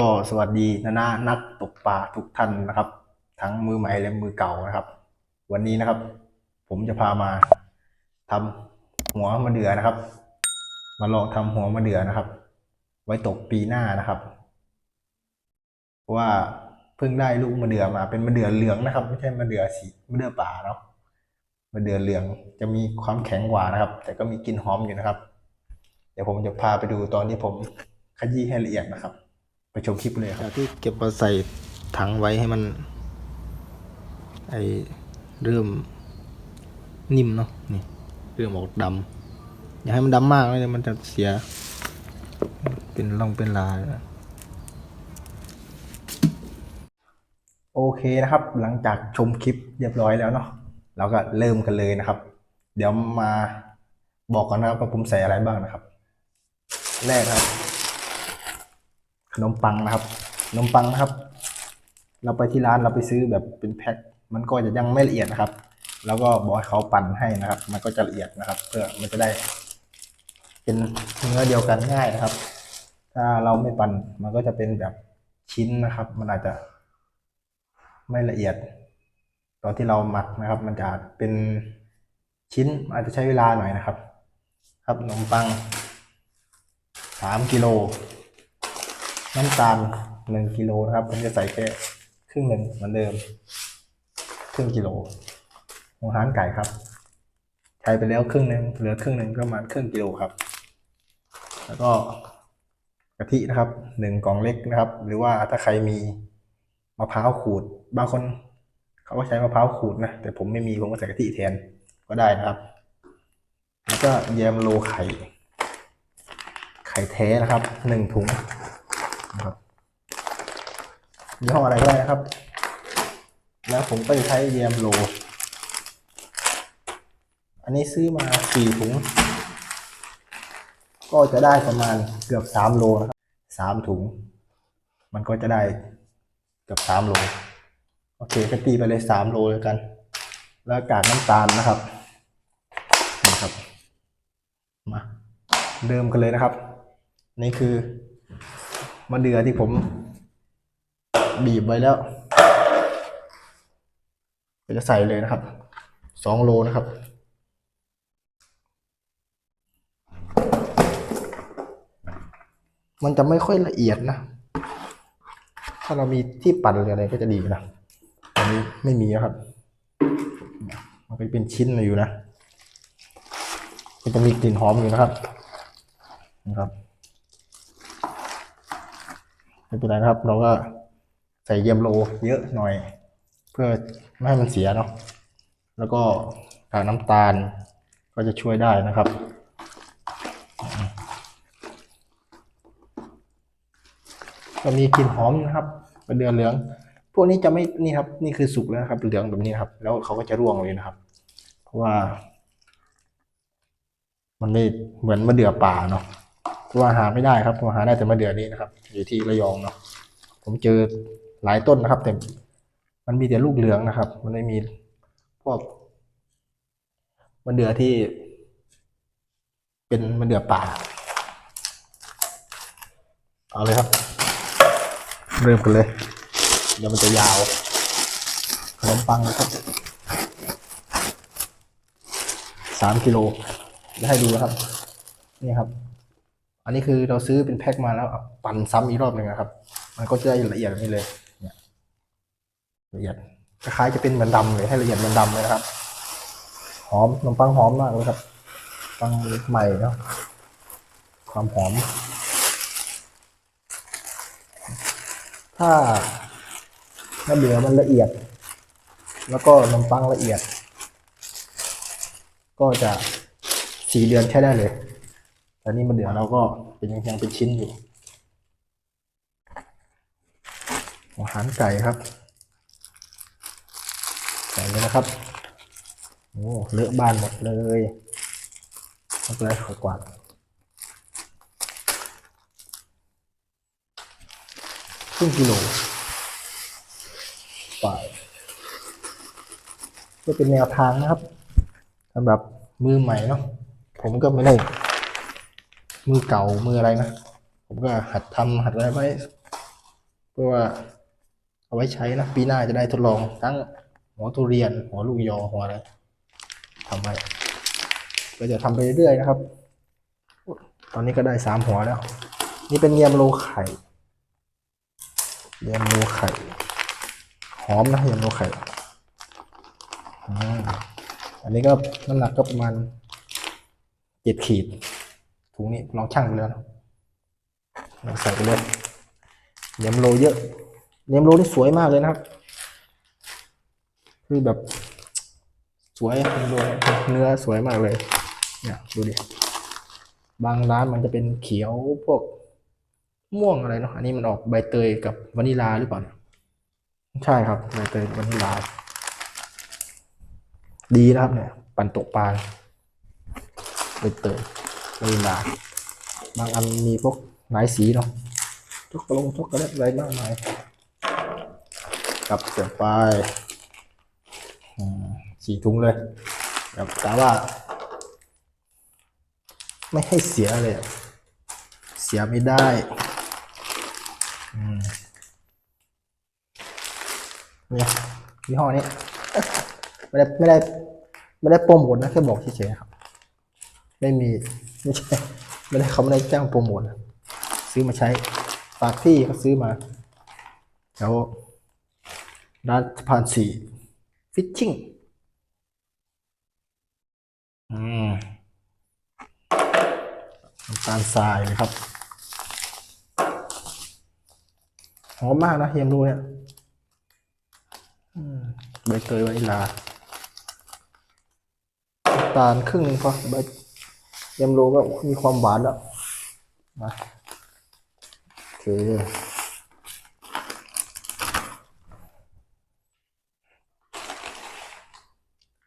ก็สวัสดีนะนะนักตกปลาทุกท่านนะครับ ทั้งมือใหม่และมือเก่านะครับ วันนี้นะครับ ผมจะพามาทำหัวมะเดื่อนะครับ มาลองทำหัวมะเดื่อนะครับ ไว้ตกปีหน้านะครับว่าเพิ่งได้ลูกมะเดื่อมาเป็นมะเดื่อเหลืองนะครับ ไม่ใช่มะเดื่อสีมะเดื่อป่าเนาะมะเดื่อเหลืองจะมีความแข็งกว่านะครับ แต่ก็มีกลิ่นหอมอยู่นะครับ เดี๋ยวผมจะพาไปดูตอนที่ผมขยี้ให้ละเอียดนะครับ ไปชมคลิปเลยครับที่เก็บมาใส่ถังไว้ให้มัน ไอเริ่มนิ่มเนาะนี่เริ่มออกดำอย่าให้มันดำมากเลยเดี๋ยวมันจะเสีย เป็นร่องเป็นลายนะโอเคนะครับ หลังจากชมคลิปเรียบร้อยแล้วเนาะเราก็เริ่มกันเลยนะครับ เดี๋ยวมาบอกกันนะครับว่าผมใส่อะไรบ้างนะครับ แรกครับ ขนมปังนะครับขนมปังนะครับ เราไปที่ร้านเราไปซื้อแบบเป็นแพ็คมันก็จะยังไม่ละเอียดนะครับ แล้วก็บอกให้เขาปั่นให้นะครับ มันก็จะละเอียดนะครับ เพื่อมันจะได้ เป็นเนื้อเดียวกันง่ายนะครับ ถ้าเราไม่ปั่นมันก็จะเป็นแบบชิ้นนะครับ มันอาจจะไม่ละเอียด ตอนที่เราหมักนะครับ มันจะเป็นชิ้นอาจจะใช้เวลาหน่อยนะครับ ครับขนมปังสามกิโล น้ำตาลหนึ่งกิโลนะครับ ผมจะใส่แค่ครึ่งหนึ่งเหมือนเดิม ครึ่งกิโลหัวหารไก่ครับ ใช้ไปแล้วครึ่งหนึ่งเหลือครึ่งหนึ่งก็ประมาณครึ่งกิโลครับ แล้วก็กะทินะครับหนึ่งกล่องเล็กนะครับ หรือว่าถ้าใครมีมะพร้าวขูด บางคนเขาก็ใช้มะพร้าวขูดนะ แต่ผมไม่มีผมก็ใส่กะทิแทนก็ได้นะครับ แล้วก็แยมโลไข่ ไข่แท้นะครับหนึ่งถุง ยี่ห้ออะไรก็ได้นะครับ แล้วผมก็จะใช้แยมโล อันนี้ซื้อมาสี่ถุง ก็จะได้ประมาณเกือบสามโลนะครับสามถุง มันก็จะได้เกือบสามโล โอเคก็ตีไปเลยสามโลเลยกัน แล้วกากน้ำตาลนะครับนี่ครับ มาเดิมกันเลยนะครับ นี่คือ มะเดือที่ผม บีบไว้แล้วก็จะใส่เลยนะครับสองโลนะครับ มันจะไม่ค่อยละเอียดนะ ถ้าเรามีที่ปั่นหรืออะไรก็จะดีนะอันนี้ไม่มีนะครับ มันก็เป็นชิ้นอยู่นะก็จะมีกลิ่นหอมอยู่นะครับนะครับ ไม่เป็นไรนะครับ เราก็ใส่เยี่ยมโลเยอะหน่อย เพื่อไม่ให้มันเสียเนาะแล้วก็กากน้ำตาลก็จะช่วยได้นะครับ ก็มีกลิ่นหอมนะครับเป็นเดือนเหลือง พวกนี้จะไม่นี่ครับ นี่คือสุกแล้วครับเหลืองแบบนี้นะครับ แล้วเขาก็จะร่วงเลยนะครับ เพราะว่า มันไม่เหมือนมะเดื่อป่าเนาะ เพราะว่าหาไม่ได้ครับเพราะหาได้แต่มะเดือนี้นะครับ อยู่ที่ระยองเนาะผมเจอหลายต้นนะครับ แต่มันมีแต่ลูกเหลืองนะครับ มันไม่มีพวกมะเดือที่ เป็นมะเดือป่าเอาเลยครับ เริ่มกันเลย เดี๋ยวมันจะยาวขนมปังนะครับสามกิโลจะให้ดูนะครับ นี่ครับ อันนี้คือเราซื้อเป็นแพ็คมาแล้วปั่นซ้ำอีกรอบหนึ่งนะครับ มันก็จะละเอียดแบบนี้เลยเนี่ยละเอียดคล้ายจะเป็นเหมือนดำเลยให้ละเอียดเหมือนดำเลยนะครับ หอมขนมปังหอมมากเลยครับปังใหม่เนาะความหอม ถ้ามะเดื่อมันละเอียด แล้วก็นมปังละเอียด ก็จะสี่เดือนใช้ได้เลย แต่นี่มะเดื่อเราก็เป็นยังยังเป็นชิ้นอยู่อาหารไก่ครับใส่เลยนะครับโอ้เลอะบ้านหมดเลยไม่เป็นไรขอกวาดครึ่งกิโลไปเพื่เป็นแนวทางนะครับสำหรับมือใหม่เนาะผมก็ไม่ได้ มือเก่ามืออะไรนะ ผมก็หัดทำหัดอะไรไว้เพื่อว่าเอาไว้ใช้นะ ปีหน้าจะได้ทดลองทั้งหัวทุเรียน หัวลูกยอหัวอะไรทำไปก็จะทำไปเรื่อยๆนะครับ ตอนนี้ก็ได้สามหัวแล้ว นี่เป็นเงียมโลไข่เงียมโลไข่ หอมนะเงียมโลไข่อันนี้ก็น้ำหนักก็ประมาณเจ็ดขีด ถุงนี้ลองชั่งดูแล้วนะลองใส่ไปเลยเนมโลเยอะเนมโลนี่สวยมากเลยนะครับ คือแบบ สวยเนมโลเนื้อสวยมากเลย เนี่ยดูดิบางร้านมันจะเป็นเขียวพวกม่วงอะไรเนาะอันนี้มันออกใบเตยกับวานิลาหรือเปล่าใช่ครับใบเตยวานิลา ดีนะครับเนี่ย ปั่นตกปลาใบเตย วานิลาบางอันมีพวกหลายสีเนาะทุกกระลงทุกกระเล็ดอะไรมากมายกับเสียไปสี่ถุงเลยแบบแต่ว่า ไม่ให้เสียเลย เสียไม่ได้อืเนี่ยยี่ห้อนี้ ไม่ได้ไม่ได้ ไม่ได้โปรโมทนะ แค่บอกเฉยๆครับ ไม่มีไม่ใช่ไม่ได้เขาไม่ได้จ้างโปรโมทซื้อมาใช้ฝากพี่เขาซื้อมาแล้วร้านสะพานสี่ฟิชชิ่งอืมน้ำตาลทรายเลยครับหอมมากนะเฮียมดูเนี่ยอืมใบเตยวานิลาน้ำตาลครึ่งหนึงพอใบ ยมโลก็มีความหวานแล้วมาโอเค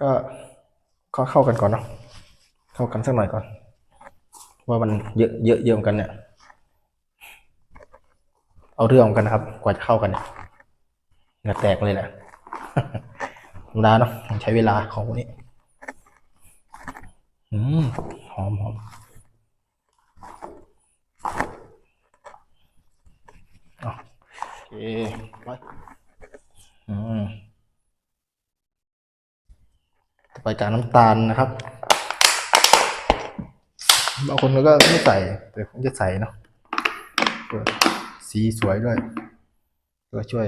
ก็ก็เข้ากันก่อนเนาะเข้ากันสักหน่อยก่อน ว่ามันเยอะเยอะเยอะเหมือนกันเนี่ย เอาเรื่องกันนะครับ กว่าจะเข้ากันเนี่ยเหงื่อแตกเลยแหละธรรมดาเนาะใช้เวลาของพวกนี้ อืมหอมหอมอะโอเคไปอืมต่อไปจากน้ำตาลนะครับ บางคนก็ไม่ใส่ แต่ผมจะใส่เนาะเพื่อสีสวยด้วยเพื่อช่วย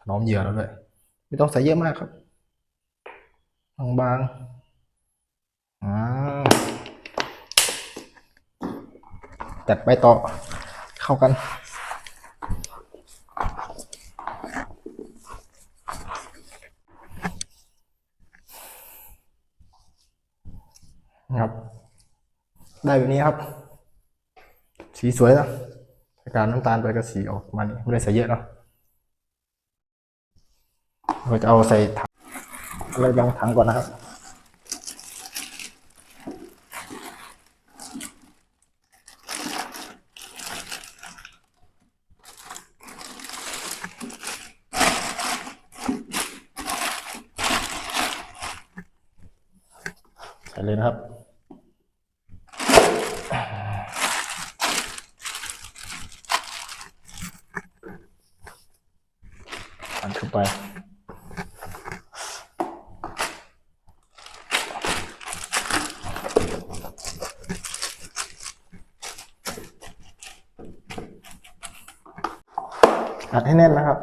ถนอมเหยื่อเราด้วย ไม่ต้องใส่เยอะมากครับ บางๆอ่า จัดไปต่อเข้ากันนะครับ ได้แบบนี้ครับ สีสวยนะใส่การน้ำตาลไปก็สีออกมานี่ไม่ได้ใส่เยอะเนาะเราจะเอาใส่ถังอะไรบางถังก่อนนะครับ เลยนะครับ อันเข้าไปอัดให้แน่นนะครับ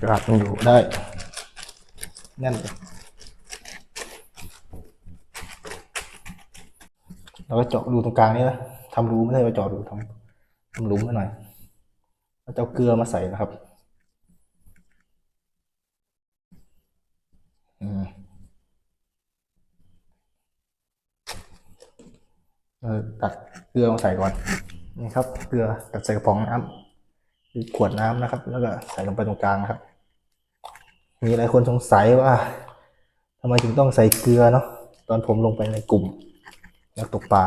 กระดาษมันอยู่ได้ แน่นเลย เราก็เจาะรูตรงกลางนี้นะทำรูไม่ใช่ว่าเจาะรูทำทำหลุมให้หน่อยเราจะเอาเกลือมาใส่นะครับเออตัดเกลือมาใส่ก่อนนี่ครับ เกลือตัดใส่กระป๋องน้ำหรือขวดน้ำนะครับ แล้วก็ใส่ลงไปตรงกลางครับ มีหลายคนสงสัยว่าทำไมถึงต้องใส่เกลือเนาะตอนผมลงไปในกลุ่ม นักตกปลา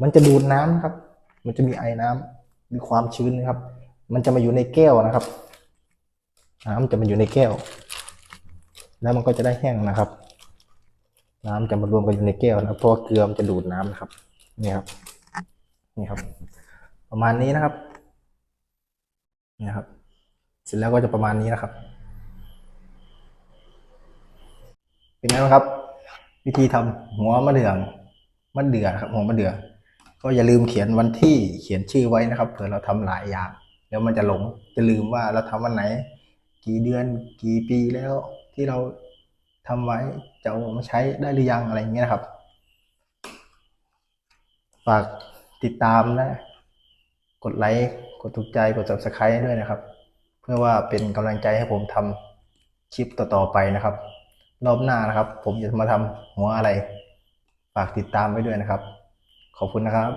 มันจะดูดน้ำนะครับ มันจะมีไอ้น้ำมีความชื้นนะครับ มันจะมาอยู่ในแก้วนะครับ น้ำจะมาอยู่ในแก้ว แล้วมันก็จะได้แห้งนะครับ น้ำจะมารวมกันอยู่ในแก้วนะเพราะเกลือมันจะดูดน้ำนะครับ นี่ครับ นี่ครับ ประมาณนี้นะครับ นี่ครับ เสร็จแล้วก็จะประมาณนี้นะครับ เป็นไงบ้างครับ วิธีทำหัวมะเดื่องมะเดื่อครับหัวมะเดื่อก็อย่าลืมเขียนวันที่เขียนชื่อไว้นะครับเผื่อเราทำหลายอย่างเดี๋ยวมันจะหลงจะลืมว่าเราทำวันไหน กี่เดือนกี่ปีแล้วที่เราทำไว้จะเอามาใช้ได้หรือยังอะไรอย่างเงี้ยนะครับฝากติดตามและกดไลค์กดถูกใจกด subscribe ด้วยนะครับ เพื่อว่าเป็นกำลังใจให้ผมทำคลิปต่อๆไปนะครับ รอบหน้านะครับ ผมจะมาทำหัวอะไร ฝากติดตามไว้ด้วยนะครับ ขอบคุณนะครับ